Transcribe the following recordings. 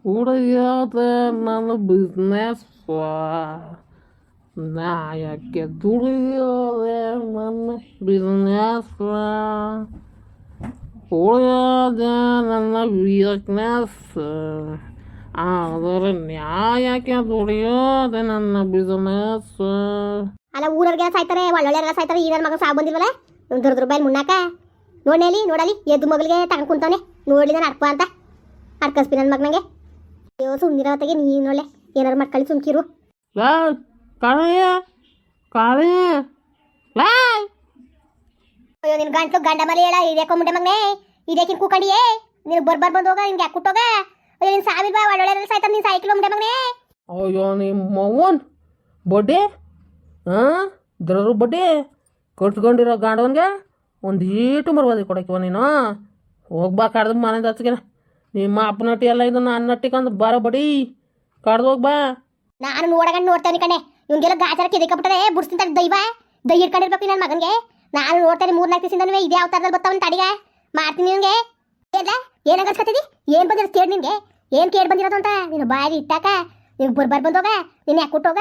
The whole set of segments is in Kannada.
ಕುಡಿಯೋದೆ ನನ್ನ ಬಿಸ್ನೆಸ್ ನಾಯಕ್ಕೆ ದುಡಿಯೋದೆ ನನ್ನ ಬಿಸ್ನೆಸ್ ಕುಡಿಯೋದೆ ನನ್ನ ವೀಕ್ನೆಸ್ ಆದರೆ ನ್ಯಾಯಕ್ಕೆ ದುಡಿಯೋದೆ ನನ್ನ ಬಿಸ್ನೆಸ್ ಅಲ್ಲ ಊರವ್ರಿಗೆಲ್ಲ ಸಾಯ್ತಾರೆ ಒಳ್ಳೊಳ್ಳೆಲ್ಲ ಸಾಯ್ತಾರೆ ಈಗ ನನ್ನ ಮಗ ಸಾವು ಬಂದಿಲ್ವಲ್ಲ ಒಂದು ದುರ್ದ್ರ ರೂಪಾಯಿ ಮುನ್ನಾಕ ನೋಡಲಿ ನೋಡಲಿ ಎದ್ದು ಮಗಳಿಗೆ ತಗೊಂಡು ಕುಂತವನೆ ನೋಡ್ಲಿ ನಾನು ಅರ್ಪ ಅಂತ ಅರ್ಕಸ್ಬಿ ನನ್ನ ಮಗನಿಗೆ ಅಯ್ಯೋ ಸುಮ್ಮನಿರೋತ್ತಾಗೆ ನೀನೊಳ್ಳೆ ಏನಾರು ಮಾಡ್ಕೊಳ್ಳಿ ಸುಮ್ಕಿರು. ಲಾ ಕಾಳೆಯ ಕಾಳೆಯ ಲಾ. ಅಯ್ಯೋ ನಿನ್ ಗಂಟ್ಲು ಗಂಡ ಮಲೆ ಹೇಳ ಇದೇಕೋ ಮುಂಡೆ ಮಗನೇ ಇದ್ಯಾಕಿನ್ ಕೂಕಂಡಿಯೇ. ನೀನು ಬರ್ಬರ್ ಬಂದು ಹೋಗ ನಿನ್ಗೆ ಯಾಕೆ ಕುಟ್ಟೋಗ? ಅಯ್ಯೋ ನೀನು ಸಾವಿರ ಬಾ ಒಳ್ಳೊಳ್ಳೆ ಸಾಯ್ತಾನೆ ನೀನು ಸಾಯ್ಕಿಲ್ಲ ಮುಂಡೆ ಮಗನೇ. ಅಯ್ಯೋ ನಿಮ್ಮ ಅವ್ವನ್ ಬಡ್ಡಿ ಹಾಂ ದ್ರರು ಬಡ್ಡಿ ಕಟ್ಕೊಂಡಿರೋ ಗಾಂಡವನ್ಗೆ ಒಂದು ಈಟು ಮರ್ಬೋದಿ ಕೊಡಕ್ಕಿವ ನೀನು. ಹೋಗ್ಬಾ ಕಡ್ದು ಮನೆದ ಹಚ್ಗೆನ ನಿಮ್ಮ ಅಪ್ಪನಟ್ಟಿ ಎಲ್ಲ ಇದು ನನ್ನ ನಟ್ಟಿಕೊಂದು ಬಾರ ಬಡಿ, ಕಡ್ದು ಹೋಗ್ಬಾ ನಾನು ನೋಡಗಂಡು ನೋಡ್ತೇನೆ ಕಣೆ ಇವ್ನಿಗೆಲ್ಲ ಗಾಚಾರ ಕೆದಕಬಿಟ್ಟರೆ ಬುಡ್ಸ್ತಿಂತ ದೈವ ದೈ ಹಿಡ್ಕೊಂಡಿರ್ಬೇಕು ನನ್ನ ಮಗನಿಗೆ. ನಾನು ನೋಡ್ತೇನೆ ಮೂರ್ನಾಲ್ಕು ದಿವಸದಿಂದ ಇದೇ ಅವತಾರದಲ್ಲಿ ಬರ್ತಾವನ್ ತಡಿಗ ಮಾಡ್ತೀನಿ ನಿನ್ಗೆ. ಏನ ಏನ್ ಅನ್ಸ್ಕತ್ತಿದಿ ಏನು ಬಂದಿರೋ ಕೇಡ್ ನಿನ್ಗೆ. ಏನು ಕೇಳಿ ಬಂದಿರೋದು ಅಂತ? ನೀನು ಬಾಯಿ ಇಟ್ಟಾಕ ನೀವು ಬರ್ ಬರ್ ಬಂದೋಗ ನೀನು ಯಾಕೆ ಕೊಟ್ಟೋಗ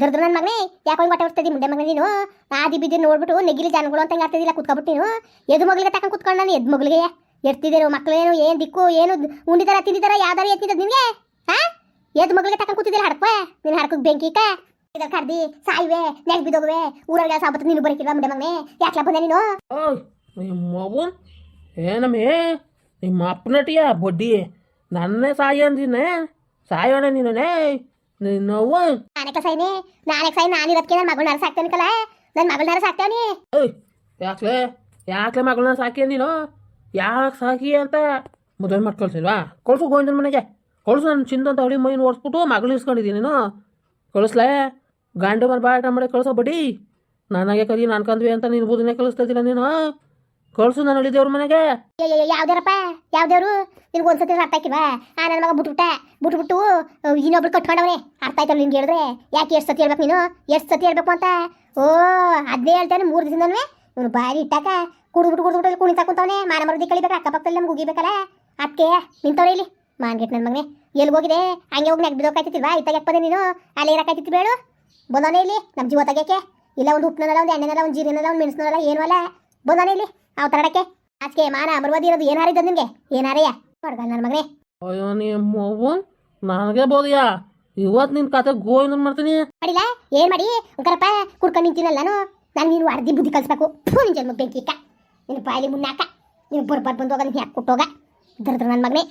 ದರ್ದ್ರ ನನ್ನ ಮಗನೇ, ಯಾಕೆ ಹಿಂಗೆ ಹೊಟ್ಟೆ ಮುಂದೆ ಮಗನೇ ನೀನು? ಆದಿ ಬಿದ್ದು ನೋಡ್ಬಿಟ್ಟು ನೆಗಿಲಿ ಜನಗಳು ಅಂತ ಹಿಂಗೆ ಆಗ್ತಿದ್ದಿಲ್ಲ ಕುತ್ಕೊಬಿಟ್ಟು ನೀನು. ಎದು ಮಗಳಿಗೆ ತಕೊಂಡು ಕುತ್ಕೊಂಡು ನಾನು ಎದ್ ಮಗಳಿಗೆ ಎಡ್ತಿದ್ದೀರೋ ಮಕ್ಕಳೇನು ಏನು ದಿಕ್ಕು ಏನು ಉಂಡಿದಾರ ತಿಂದಿದಾರ ಯಾವ್ದಾರು ಎತ್ತಿದ್ದದ ನಿಮಗೆ ಹಾ ಎದ್ ಮಗಳಿಗೆ ತಕೊಂಡ್ ಕೂತಿದ್ದಿಲ್ಲ ಹಡ್ಕೋ? ನೀನು ಹಡ್ಕಕ್ ಬೆಂಕಿ ಇದ್ರ ಕರ್ದಿ ಸಾಯ್ವೆ ನೆಗ್ ಬಿದೋಗುವೆ ಊರಾಗ ಸಾಬತ್ತು ನೀನು ಬರಕಿಲ್ಲ ಮುಂದೆ ಮಗನೇ? ಯಾಕ್ಲ ಬಂದೆ ನೀನು? ಮಗು? ಏನಮ್ಮೇ ನಿಮ್ಮ ಅಪ್ಪನಟಿಯ ಬೊಡ್ಡಿ? ನನ್ನೇ ಸಾಯಿ ಅಂದಿನೇ ಸಾಯೋಣ ನೀನೇ ಅವ್ವನ್ ನಾನೇ ಕಸಾಯ್ನೆ ನಾನೇ ಸಾಯ್ ನಾನು ಇರೋದಕ್ಕೆ ನನ್ನ ಮಗಳನ್ನ ಸಾಕ್ತೇನೆ ಕಲ. ನನ್ನ ಮಗಳನ್ನ ಸಾಕ್ತೇನೆ ಯಾಕ್ಲೆ? ಯಾಕ್ಲೆ ಮಗಳನ್ನ ಸಾಕಿ ನೀನು? ಯಾಕೆ ಸಾಕಿ ಅಂತ ಮದುವೆ ಮಾಡ್ಕೊಳ್ತಿಲ್ವಾ? ಕಳ್ಸು ಗೋವಿಂದನ ಮನೆಗೆ. ಕಳ್ಸು ನನ್ನ ಚಿಂದಂತ ಅವಳಿ ಮೈನ ಓಡಿಸ್ಬಿಟ್ಟು ಮಗಳು ಇಸ್ಕೊಂಡಿದ್ದೀನಿ ನೀನು. ಕಳಿಸ್ಲೇ? ಗಂಡು ಮರ ಬಾಟ ಮಾಡಿ ಕಳ್ಸೋ ಬಡಿ. ನನಗೆ ಕದಿ ನಾನು ಕಂದ್ವಿ ಅಂತ ನೀನು ಬುದನೆ ಕಳಿಸ್ತಾ ನೀನು? ಕಳ್ಸು ನಾನು ಹೇಳಿದ್ದೇವ್ರ ಮನೆಗೆ. ಯಾವ್ದಾರಪ್ಪ ಯಾವ್ದೇವ್ರು ನಿನ್ಗೆ ಒಂದ್ಸತಿ ಅರ್ಥ ಆಕಿಲ್ವಾ ಆ ನನ್ನ ಮಗ ಬಿಟ್ಬಿಟ್ಟೆ. ಬಿಟ್ಬಿಟ್ಟು ಇನ್ನೊಬ್ರು ಕಟ್ಕೊಂಡವನೆ ಅರ್ಥ ಆಯ್ತಲ್ಲ ನಿನ್ಗೆ ಹೇಳಿದ್ರೆ. ಯಾಕೆ ಎಷ್ಟು ಸತಿ ಹೇಳ್ಬೇಕು ನೀನು? ಎಷ್ಟು ಸತಿ ಹೇಳ್ಬೇಕು ಅಂತ? ಓ ಅದೇ ಹೇಳ್ತಾನೆ ಮೂರು ದಿವಸ ಇವನು ಬಾರಿ ಇಟ್ಟಾಕ. ಕುಡಿದ್ಬಿಟ್ಟು ಕುಡಿದ್ಬಿಟ್ಟು ಇಲ್ಲಿ ಕುಣಿತ ಕುಂತವನೆ. ಮಾನ ಮರದಿ ಕಳಿಬೇಕು ಅಕ್ಕಪಕ್ಕದಲ್ಲಿ ನಮ್ಗೆ ಉಗಿಬೇಕಲ್ಲ ಅದಕ್ಕೆ ನಿಂತವ್ರೆ ಇಲ್ಲಿ. ಮಾನ್ಗೆಟ್ ನನ್ನ ಮಗನೇ. ಎಲ್ಲಿ ಹೋಗಿದೆ? ಹಂಗೆ ಹೋಗಿ ನೆಗ್ ಬಿದೋಕಾಯ್ತಿಲ್ವಾ ಇತ್ತಾಗ ಯಾಕೆ ನೀನು? ಅಲ್ಲಿ ಇರಕಾಯ್ತಿತ್ತು ಬೇಡು ಬಂದವನೇ ಇಲ್ಲಿ ನಮ್ಮ ಜೀವ ತೆಗಿಯಕ್ಕೆ. ಇಲ್ಲ ಒಂದು ಉಪ್ಪನಲ್ಲ ಒಂದು ಎಣ್ಣೆನಲ್ಲ ಒಂದು ಜೀರಿನಲ್ಲ ಒಂದು ಮೆಣಸಿನಲ್ಲ ಏನು ಅಲ್ಲ? ಬಂದವನೇ ಇಲ್ಲಿ ಅವತರಡಕ್ಕೆ ಅದಕ್ಕೆ ಮಾನ ಅಮರವಾದಿ ಇರೋದು ಏನಾರಿದ್ದ ನಿಮಗೆ ಏನಾರಯ್ಯ ಮಾಡ್ಗಲ್ಲ ನನ್ನ ಮಗನೇ. ಅಯ್ಯೋ ನೀ ಮಗು ನನಗೆ ಬೋದಿಯಾ? ಇವತ್ತು ನಿನ್ನ ಕತೆ ಗೋವಿಂದನ್ ಮಾಡ್ತೀನಿ. ಮಾಡಿಲ್ಲ? ಏನ್ ಮಾಡಿ? ಕರಪ್ಪ ಕುಡ್ಕೊಂಡು ನಿಂತೀನಲ್ಲ ನಾನು. ನಾನು ನೀನು ಅರ್ಧಿ ಬುದ್ಧಿ ಕಲಿಸ್ಬೇಕು. ನಿನ್ ಜನ್ಮ ಬೆಂಕಿ ಇಕ್ಕ. ನಿನ್ನ ಬಾಯಲ್ಲಿ ಮುನ್ನಾಕ ನೀನು ಬರ್ಬಾರ್ದು ಬಂದು ಹೋಗ ನೀನು ಯಾಕೆ ಕೊಟ್ಟೋಗ. ದರ್ದ್ರ ನನ್ನ ಮಗನೇ.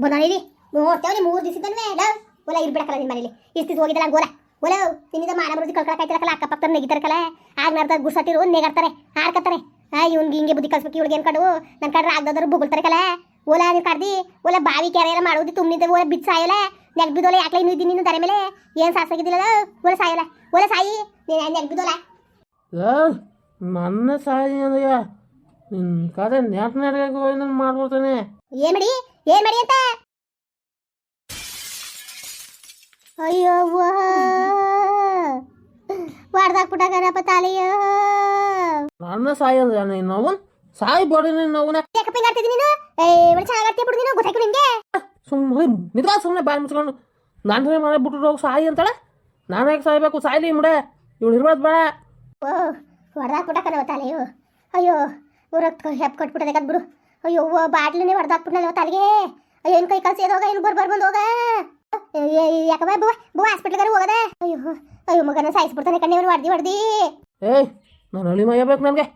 ಬಂದವನಿಲಿ ನೋಡ್ತೇವೆ ಮೂರು ದಿವಸದನ್ನೇ ಲವ್ ಒಲ ಇರ್ಬಿಡಕಲ್ಲ ನಿನ್ನ ಮನೇಲಿ. ಇಷ್ಟು ದಿವಸ ಹೋಗಿದ್ದಲ್ಲ ಗೋಲ ಒಲ, ನಿನ್ನಿಂದ ಮಾನ ಮರದಿ ಕಳ್ಕೊಳಕಾಯ್ತಿರಕಲ್ಲ ಅಕ್ಕಪಕ್ಕ ನೆಗಿತಾರಕಲ್ಲ ಆಗ ನರ್ದ ಗುಡ್ಸಟ್ಟಿರು ನೆಗಾಡ್ತಾರೆ. ಆಡ್ಕತ್ತಾರೆ. ಆ, ಇವ್ನಿಗೆ ಹಿಂಗೆ ಬುದ್ಧಿ ಕಲ್ಸ್ಬೇಕು. ಇವ್ಳಿಗೆ ಏನು ನನ್ನ ಕಡ್ರೆ ಆಗದಾದ್ರು ಬುಗುಳ್ತಾರೆ ಕಲ ಓಲ ನೀನು ಕಡ್ದಿ. ಓಲ ಬಾವಿ ಕೆರೆ ಎಲ್ಲ ಮಾಡೋದು. ತುಂಬಿದ್ದೆ ಓಲ ಬಿದ್ದು ಸಾಯಲ್ಲ. ನೆಗ್ ಬಿದ್ದೋಲ ಯಾಕೆ ಇನ್ನೂ ಇದ್ದೀನಿ ತಲೆ ಮೇಲೆ? ಏನು ಸಾಸಾಗಿದ್ದಿಲ್ಲ ಓಲ ಸಾಯಲ್ಲ. ಓಲ ಸಾಯಿ. ನೀನು ನೆಗ್ ಬಿದ್ದೋಲ. ನನ್ನ ಸಾಯಿ ಕತೆ ನೆಟ್ ನೆಟ್ಗೆ ಗೋವಿಂದನ್ ಮಾಡ್ಬಿಡ್ತಾನೆ ಏನ್ ಮಾಡಿ? ಏನ್ ಮಾಡಿ ಅಂತ? ಅಯ್ಯೋ ಹೊಡ್ದಾಕ್ಬಿಟ್ಟಾಗರಪ್ಪ ತಾಲಿಯ. ನನ್ನ ಸಾಯಿ ಅಂದ್ರೆ ನೀನು ಅವನ್ ಸಾಯಿ ಬಡಿ ನೀನು ಅವನ ಯಾಕಪ್ಪ ಹಿಂಗ್ ಆಡ್ತಿದ್ದೀನಿ ನೀನು? ಏ ಒಳ್ಳೆ ಚೆನ್ನಾಗಿ ಆಡ್ತೀಯ ಬಿಡು ನೀನು ಗೊತ್ತಾಯ್ತು ನಿಂಗೆ? ಸುಮ್ಮನೆ ನಿದ್ರಾ ಸುಮ್ಮನೆ ಬಾಯಿ ಮುಚ್ಕೊಂಡು ನಾನು ಮನೆ ಬಿಟ್ಟು ಹೋಗಿ ಸಾಯಿ ಅಂತಾಳೆ? ನಾನು ಯಾಕೆ ಸಾಯ್ಬೇಕು? ಸಾಯ್ಲಿ ಮುಡೆ. ಇವಳು ಇರ್ಬಾರ್ದು ಬೇಡ. ಓ ಹೊಡ್ದಾಕ್ಬಿಟ್ಟಾಕನವ ತಾಲಿಯು. ಅಯ್ಯೋ. ಊರಕ್ಕೆ ಹೆಪ್ ಕಟ್ಬಿಟ್ಟದೆ ಬಿಡು. ಅಯ್ಯೋ ಬಾಟ್ಲನ್ನೇ ಹೊಡ್ದಾಕ್ಬಿಟ್ನಲ್ಲವ ತಲೆಗೆ ಅಯ್ಯೋ ಏನು ಕೈ ಕಲ್ಸಿ ಹೋಗ ಏನು ಬರ್ಬಾರ್ ಬಂದು ಹೋಗ. ಯಾಕವ ಬುವ ಬುವ ಹಾಸ್ಪಿಟ್ಲ್ಗಾರ ಹೋಗದ? ಅಯ್ಯೋ ಅಯ್ಯೋ ಮಗನ ಸಾಯಿಸ್ಬಿಡ್ತಾನೆ ಕಣ್ಣೆ ಅವ್ನು ಹೊಡ್ದಿ ಹೊಡ್ದಿ ಏಯ್ ನನ್ನ ಅಳಿ ಮಯ ಬೇಕು ನನಗೆ.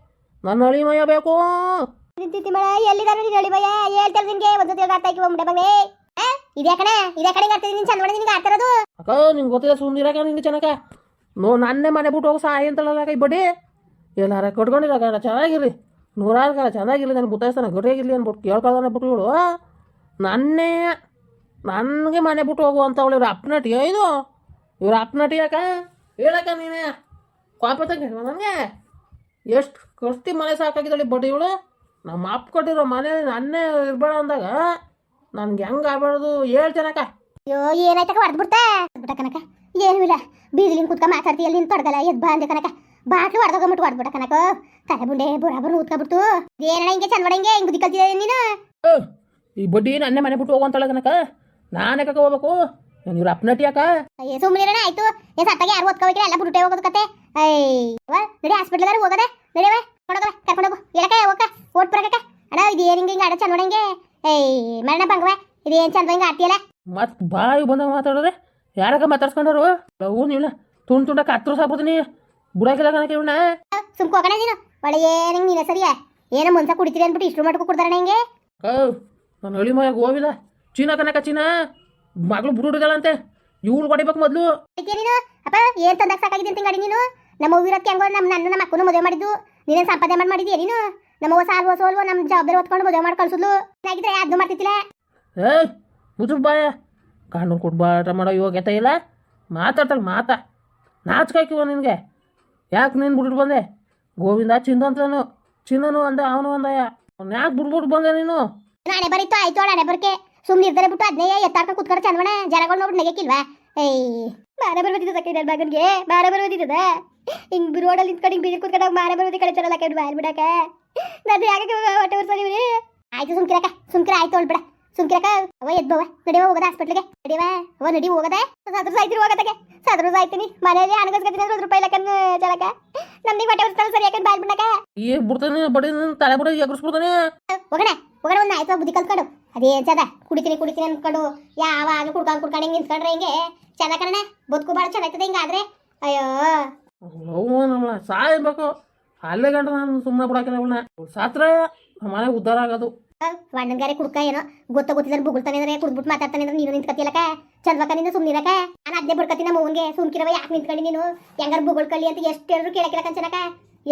ನನ್ನ ಅಳಿ ಮಯ ಬೇಕು. ನಿಂತಿತ್ತಿ ಮಳ ಎಲ್ಲಿದಾರ ನೀನು ಅಳಿ ಮಯ? ಹೇಳ್ತಾರೆ ನಿನಗೆ ಒಂದು ತಿಳ್ದು ಆಡ್ತಾ ಆಯ್ತು ಮುಂಡೆ ಬಂದೆ ಇದೇ ಕಣ? ಇದೇ ಕಡೆ ಆಡ್ತಿದ್ದೀನಿ ನೀನು ಚಂದ ಮಾಡಿ ನಿನ್ಗೆ ಆಡ್ತಿರೋದು? ಅಕ್ಕ ನಿಂಗೆ ಗೊತ್ತಿಲ್ಲ ಸುಂದಿರಕ ನಿಂಗೆ ಚೆನ್ನಕ ನೋ ನನ್ನೇ ಮನೆ ಬಿಟ್ಟು ಹೋಗಿ ಸಾಯಿ ಅಂತಳಲ್ಲ ಕೈ ಬಡ್ಡಿ. ಎಲ್ಲಾರ ಕಟ್ಕೊಂಡಿರ ಕಣ ಚೆನ್ನಾಗಿರ್ರಿ. ನೂರಾರು ಕಾಲ ಚೆನ್ನಾಗಿಲ್ಲ ನಾನು ಗೊತ್ತಾಯ್ತಾನೆ ಗಟ್ಟಿಯಾಗಿರ್ಲಿ ಅಂದ್ಬಿಟ್ಟು ಬಿಟ್ಟು ಇವಳು ನನ್ನೇ, ನನಗೆ ಮನೆ ಬಿಟ್ಟು ಹೋಗು ಅಂತ ಅವಳು ಇವ್ರ ಅಪ್ನಟಿ ಇದು, ಇವ್ರ ಅಪ್ನಟಿ ಯಾಕ? ಹೇಳಕ್ಕ ನೀನೇ? ಕೋಪ ತಂಗ ನನಗೆ? ಎಷ್ಟು ಕಷ್ಟಿ ಮನೆ ಸಾಕಾಗಿದ್ದಾಳೆ ಬಡ್ಡಿ ಇವಳು ನಮ್ಮ ಅಪ್ಪ ಕೊಟ್ಟಿರೋ ಮನೇಲಿ ನನ್ನೇ ಇರಬೇಡ ಅಂದಾಗ ನನ್ಗೆ ಹೆಂಗೆ ಆಗ್ಬಾರ್ದು? ಹೇಳ್ತೇನಕ್ಕ ಅಯ್ಯೋ, ಏನಾಯ್ತಕ್ಕ ಹೊಡೆದು ಬಿಡ್ತಾ? ಬಿಟ್ಟ ಕನಕ, ಏನೂ ಇಲ್ಲ. ಬೀದಿಲಿಂದ ಕುತ್ಕ ಮಾತಾಡ್ತೀಯ ನಿನ್ನ ತೊಡಗಲ್ಲ? ಎದ್ ಬಾ ಅಂದೆ ಕನಕ. ಬಾಟ್ಲು ಹೊಡೆದೋಗ್ಬಿಟ್ಟು ಹೊಡ್ಬಿಟ್ಟ ಕನಕ ತಲೆ ಬುಂಡೆ ಬುರಾಬರ್ ಊದ್ಕೊಬಿಡ್ತು ಏನಣ್ಣ ಹಿಂಗೆ ಚಂದ ಹಿಂಗೆ ಹಿಂಗೆ ಬುದ್ಧಿ ನೀನು? ಏ, ಈ ಬಡ್ಡಿ ನನ್ನೇ ಮನೆ ಬಿಟ್ಟು ಹೋಗುವಂತಳ ಕನಕ ನಾನೇ ಕಕ್ಕ ಹೋಗ್ಬೇಕು? ನಾನು ಇವ್ರ ಅಪ್ನಟಿ ಯಾಕ? ಅಯ್ಯ ಸುಮ್ಮನೆ ಆಯ್ತು. ಏ ಸತ್ತಾಗೆ ಯಾರು ಓದ್ಕೋಬೇಕಿಲ್ಲ ಎಲ್ಲ ಬಿಟ್ಟೆ ಹೋಗೋದು ಕತೆ. ಅಯ್ಯ ನಡಿ ಹಾಸ್ಪಿಟ್ಲ್ಗಾರ ಹೋಗದೆ. ನಡಿಯವ ಕೊಡೋಗ ಕರ್ಕೊಂಡು ಹೋಗು ಹೇಳಕ ಹೋಗಕ್ಕ ಓಟ್ ಬರಕ ಅಣ್ಣ ಇದು ಏನ್ ಹಿಂಗೆ ಹಿಂಗೆ ಆಡ ಚಂದ ನೋಡಂಗೆ ಏಯ್ ಮರಣ ಬಂಗವೆ ಇದು ಏನು ಚಂದ ಹಿಂಗೆ ಆಡ್ತೀಯಲ್ಲ? ಮತ್ ಬಾಯಿ ಬಂದಾಗ ಮಾತಾಡಿದ್ರೆ ಯಾರಾಗ ಮಾತಾಡ್ಸ್ಕೊಂಡವ್ರು? ಲವ್ ನೀವಲ್ಲ ತುಂಡು ತುಂಡ ಕತ್ರು ಸಾಕ್ಬಿಡ್ತೀನಿ ಬುಡಾಕಿಲ್ಲ ಕಣಕ್ಕೆ ಇವನ್ನ ಸುಮ್ಕೋ ಹೋಗೋಣ ನೀನು. ಒಳ್ಳೆ ಏನ್ ಹಿಂಗೆ ನೀನೇ ಸರಿಯಾ? ಏನೋ ಮನ್ಸ ಕುಡಿತೀರಿ ಅಂದ್ಬಿಟ್ಟು ಇಷ್ಟು ಮಟ್ಕೊ ಕೊಡ್ತಾರ ನಂಗೆ ಕೌ ನಾನು ಹಳಿ ಮಗ ಗೋವಿಲ್ಲ. ಚೀನಾ ಕನಕ ಚೀನಾ. ಮಗಳು ಬುಡುಡಿದಳಂತೆ ಇವ್ಳು ಹೊಡಿಬೇಕು ಮೊದಲು. ಅದಕ್ಕೆ ನೀನು? ಅಪ್ಪ ಏನು ತಂದಾಗ ಸಾಕಾಗಿದೆ ಅಂತ ಗಾಡಿ ನೀನು? ನಮ್ಮ ವಿರೋಧಕ್ಕೆ ಹೆಂಗೋ ನಮ್ಮ ನನ್ನ ನಮ್ಮ ಅಕ್ಕನು ಮದುವೆ ಮಾಡಿದ್ದು. ನೀನೇನು ಸಂಪಾದನೆ ಮಾಡಿ ಮಾಡಿದ್ಯಾ ನೀನು? ನಮ್ಮ ಹೊಸ ಅಲ್ವೋ ಸೋಲ್ವ ನಮ್ಮ ಜವಾಬ್ದಾರಿ ಹೊತ್ಕೊಂಡು ಮದುವೆ ಮಾಡಿ ಕಳ್ಸಿದ್ಲು. ಆಗಿದ್ರೆ ಅದು ಮಾಡ್ತಿದ್ದಿಲ್ಲ ಏಯ್ ಮುಜು ಬಾಯ. ಕಾನೂನು ಕೊಡ್ಬಾಟ ಮಾಡೋ ಯೋಗ್ಯತೆ ಇಲ್ಲ. ಮಾತಾಡ್ತಾಳೆ ಮಾತಾ. ನಾಚ್ಕಾಕಿವ ನಿನಗೆ. ಯಾಕೆ ನೀನು ಬಿಟ್ಬಿಟ್ಟು ಬಂದೆ? ಗೋವಿಂದ ಚಿಂದಂತನು ಚಿನ್ನನು ಅಂದ, ಅವನು ಅಂದಯ್ಯ ಅವ್ನು ಯಾಕೆ ಬಿಟ್ಬಿಟ್ಟು ಬಂದೆ ನೀನು? ನಾಳೆ ಬರೀತು ಆಯ್ತು ನಾಳೆ ಬರ್ಕೆ ಸುಮ್ಮನೆ ಇರ್ತಾರೆ ಬಿಟ್ಟು ಅದನ್ನೇ ಎತ್ತಾರ್ಕ ಕುತ್ಕೊಂಡು ಚಂದವಣ ಜನಗಳು ನೋಡ್ಬಿಟ್ಟು ನೆಗೆಕಿಲ್ವಾ? ಏಯ್ ಬಾರೆ ಸಕ್ಕೆ ನನ್ನ ಮಗನಿಗೆ, ಮಾರ ಬರ್ಬೋದಿತ್ತದ ಹಿಂಗ್ ರೋಡಲ್ಲಿ ನಿಂತ್ಕೊಂಡು ಹಿಂಗ್ ಬೀದಿರ್ ಕುತ್ಕೊಂಡಾಗ ಮಾರ ಬರ್ಬೋದಿ ಕಡೆ ಚಲೋ ಕೈ ಬಾಯ್ ಬಿಡಕ ನಾನು ಯಾಕೆ ಹೊಟ್ಟೆ ಬರ್ಸೋದು ಇವ್ರಿ ಆಯ್ತು ಸುಮ್ಕಿರಕ ಸುಮ್ಕಿರ, ಆಯ್ತು ಹೊಳ್ಬಿಡ ಸುಮ್ಕಿರಕ ಅವ ಎದ್ಬವ ನಡಿವ ಹೋಗದ ಹಾಸ್ಪಿಟ್ಲಿಗೆ ನಡಿವ ಅವ ನಡಿ ಹೋಗದ? ಸದ್ರು ಸಾಯ್ತಿರು ಹೋಗದಕ್ಕೆ? ಸದ್ರು ಸಾಯ್ತೀನಿ ಮನೆಯಲ್ಲಿ ಅಣಗಸ್ಕತ್ತೀನಿ ಒಂದು ರೂಪಾಯಿ ಲಕ್ಕನ್ ಜಲಕ ನಮ್ಗೆ ಬಟ್ಟೆ ಬರ್ತಾನೆ ಸರಿ ಯಾಕಂದ್ ಬಾಯ್ ಬಿಡಕ ಏ ಬಿಡ್ತಾನೆ ಬಡಿ ತಲೆ ಬಿಡ ಎಗರ್ಸ್ಬಿಡ್ತಾನೆ. ಹೋಗಣ ಹೋಗಣ ಒಂದು ಆಯ್ತು ಬುದ್ಧಿ ಕಲ್ತ್ಕೊಂಡು. ಅದೇ ಚದ? ಕುಡಿತೀನಿ ಕುಡಿತೀನಿ ಅನ್ಕೊಂಡು ಯಾವಾಗ ಕುಡ್ಕೊಂಡು ಕುಡ್ಕೊಂಡು ಹಿಂಗೆ ನಿಂತ್ಕೊಂಡ್ರೆ ಹಿಂಗೆ? ಚೆನ್ನ ಕಣ ಬದುಕು ಭಾಳ ಚೆನ್ನಾಗ್ತದೆ ಹಿಂಗಾದ್ರೆ ಅಯ್ಯೋ. ನಮ್ಮ ಸಾಯ್ಬೇಕು ಅಲ್ಲೇ ಗಂಟ ನಾನು ಸುಮ್ಮನೆ ಬಿಡಕ್ಕೆ ಅವಳನ್ನ. ಸಾತ್ರ ಮನೆ ಉದ್ಧಾರ ಆಗೋದು. ವಣ್ಣಂಗಾರೆ ಕುಡ್ಕ ಏನೋ ಗೊತ್ತ ಗೊತ್ತಿದ್ರೆ ಬುಗುಳ್ತಾನೆ ಅಂದ್ರೆ ಕುಡ್ಬಿಟ್ಟು ಮಾತಾಡ್ತಾನೆ ಅಂದ್ರೆ ನೀನು ನಿಂತ್ಕತಿಯಲ್ಲಕ ಚಂದ್ವಕ ನಿಂದ ಸುಮ್ಮನಿರಕ ನಾನು ಅದೇ ಬಿಡ್ಕತ್ತೀನಿ ನಮ್ಮ ಸುಮ್ಕಿರವ, ಯಾಕೆ ನಿಂತ್ಕೊಂಡು ನೀನು? ಹೆಂಗಾರ ಬುಗುಳ್ಕಲ್ಲಿ ಅಂತ ಎಷ್ಟು ಹೇಳಿದ್ರು ಕೇಳಕಿಲ್ಲ ಕಂಚನಕ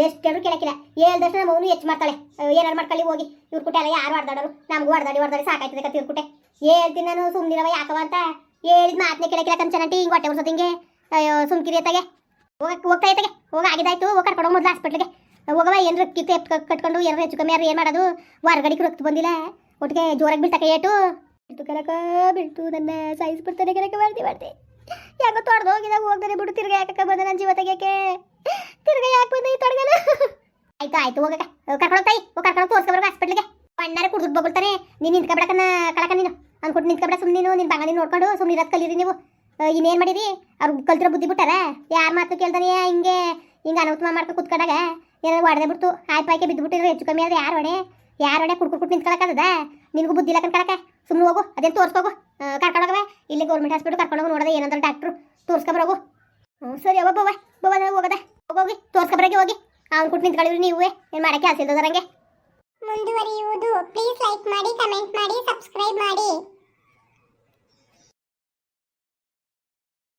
ಎಷ್ಟು ಹೇಳಿದ್ರು ಕೇಳಕಿಲ್ಲ. ಹೇಳ್ದಷ್ಟು ನಮ್ಮ ಅವನು ಹೆಚ್ಚು ಮಾಡ್ತಾಳೆ. ಏನಾರು ಮಾಡ್ಕೊಳ್ಳಿ, ಹೋಗಿ. ಇವ್ರ ಕುಟೆ ಅಲ್ಲ, ಯಾರು ಹೊಡ್ದಾಡೋರು ನಮಗೂ ಹೊಡ್ದಾಡಿ ಹೊಡ್ದಾಡಿ ಸಾಕಾಯ್ತದೆ ಕತ್ತಿ ಕುಟೆ. ಹೇಳ್ತೀನಿ ನಾನು ಸುಮ್ಮನಿರವ ಯಾಕವ ಅಂತ. ಹೇಳಿದ ಮಾತನೇ ಕೇಳಕಿಲ್ಲ ಕಂಚನಟಿ ಹಿಂಗೆ ಹೊಟ್ಟೆ ಉರ್ಸೋದು ಹಿಂಗೆ. ಸುಮ್ಕಿರಿ ಅತ್ತಾಗೆ. ಹೋಗಕ್ಕೆ ಹೋಗ್ತಾ ಇತ್ತಾಗೆ. ಹೋಗ ಆಗಿದಾಯ್ತು ಹೋಗಿ ಕರ್ಕೊಂಡು ಮೊದಲು ಹಾಸ್ಪಿಟ್ಲಿಗೆ ಹೋಗವ, ಏನ್ರ ಕಿತ್ತು ಎತ್ ಕಟ್ಕೊಂಡು, ಏನಾರ ಹೆಚ್ಚು ಕಮ್ಮಿ ಯಾರು ಏನು ಮಾಡೋದು? ವಾರಗಡಿಗೆ ರಕ್ತ ಬಂದಿಲ್ಲ. ಒಟ್ಟಿಗೆ ಜೋರಾಗಿ ಬೀಳ್ತಕ್ಕೆ ಏಟು. ಬಿಡ್ತು ಕನಕ ಬಿಡ್ತು ನನ್ನ ಸಾಯಿಸ್ಬಿಡ್ತಾನೆ ಕನಕ ಮಾಡ್ತಿ ಮಾಡ್ತಿ ಯಾಕೋ ತೊಡ್ದು ಹೋಗಿದಾಗ ಹೋಗ್ದಾನೆ ಬಿಡು, ತಿರ್ಗ ಯಾಕಕ್ಕ ಬಂದ ನನ್ನ ಜೀವ ತೆಗಿಯಕ್ಕೆ? ತಿರ್ಗ ಯಾಕೆ ಬಂದ ಈ ತೊಡಗಲ್ಲ ಆಯ್ತು ಆಯ್ತು, ಹೋಗಕ್ಕ. ತಾಯಿ ಹೋಗಿ ಕರ್ಕೊಂಡು ತೋರಿಸ್ಕೊಬರ್ಗ ಹಾಸ್ಪಿಟ್ಲಿಗೆ ಬಣ್ಣಾರೆ ಕುಡ್ದು ಬಗುಳ್ತಾನೆ ನೀನು ನಿಂತ್ಕೊಬಿಡಕನ್ನ ಕಳಕ ನೀನು. ಅನ್ಕೊಟ್ಟು ನಿಂತ್ಕೊಬಿಡ ಸುಮ್ಮನೆ ನೀನು. ನಿನ್ನ ಬಂಗಾಳಿ ನೋಡ್ಕೊಂಡು ಸುಮ್ಮನೆ ಇರೋದು ಕಲೀರಿ ನೀವು. ಇನ್ನೇನು ಮಾಡಿರಿ ಅವ್ರು ಕಲ್ತಿರೋ ಬುದ್ಧಿ ಬಿಟ್ಟಾರ? ಯಾರ ಮಾತು ಕೇಳ್ತಾನೆ ಹಿಂಗೆ ಹಿಂಗೆ ಅನೌತಮ ಮಾಡ್ಕೊಂಡು ಕುತ್ಕೊಂಡಾಗ. ಏನಾದ್ರು ಹೊಡೆದೇ ಬಿಡ್ತು, ಆಯ್ತು ಪಾಯ್ಕೆ ಬಿದ್ದು ಬಿಟ್ಟಿದ್ರೆ ಹೆಚ್ಚು ಕಮ್ಮಿ ಆದ್ರೆ ಯಾರು ಹೊಡೆ ಯಾರು ಹೊಡೆ ಕುಡ್ಕು ಕುಟ್ಟು ನಿಂತ್ಕೊಳಕ್ಕಾಗದ ನಿನಗೂ ಬುದ್ಧಿ ಇಲ್ಲ ಕಣಕ ಸುಮ್ಮನೆ ಹೋಗು, ಅದೇನು ತೋರ್ಸ್ಕೋಗು. ಕರ್ಕೊಂಡೋಗವೆ ಇಲ್ಲಿ ಗೌರ್ಮೆಂಟ್ ಹಾಸ್ಪಿಟಲ್ ಕರ್ಕೊಂಡೋಗಿ ನೋಡದೆ ಏನಂದ್ರೆ ಡಾಕ್ಟ್ರು ತೋರ್ಸ್ಕೊಬರೋಗು ಹ್ಞೂ ಸರಿ ಅವ ಬವ್ವ ಬವ್ವ ಹೋಗದ ಹೋಗೋಗಿ ತೋರ್ಸ್ಕೊಬರಗೆ ಹೋಗಿ. ಅವ್ನು ಕುಟ್ಟು ನಿಂತ್ಕೊಳ್ಳಿವ್ರಿ ನೀವೇ. ಏನು ಮಾಡಕ್ಕೆ ಆಸೆ ಇಲ್ದರಂಗೆ ಮುಂದುವರಿಯುವುದು. ಪ್ಲೀಸ್ ಲೈಕ್ ಮಾಡಿ ಕಮೆಂಟ್ ಮಾಡಿ ಸಬ್ಸ್ಕ್ರೈಬ್ ಮಾಡಿ.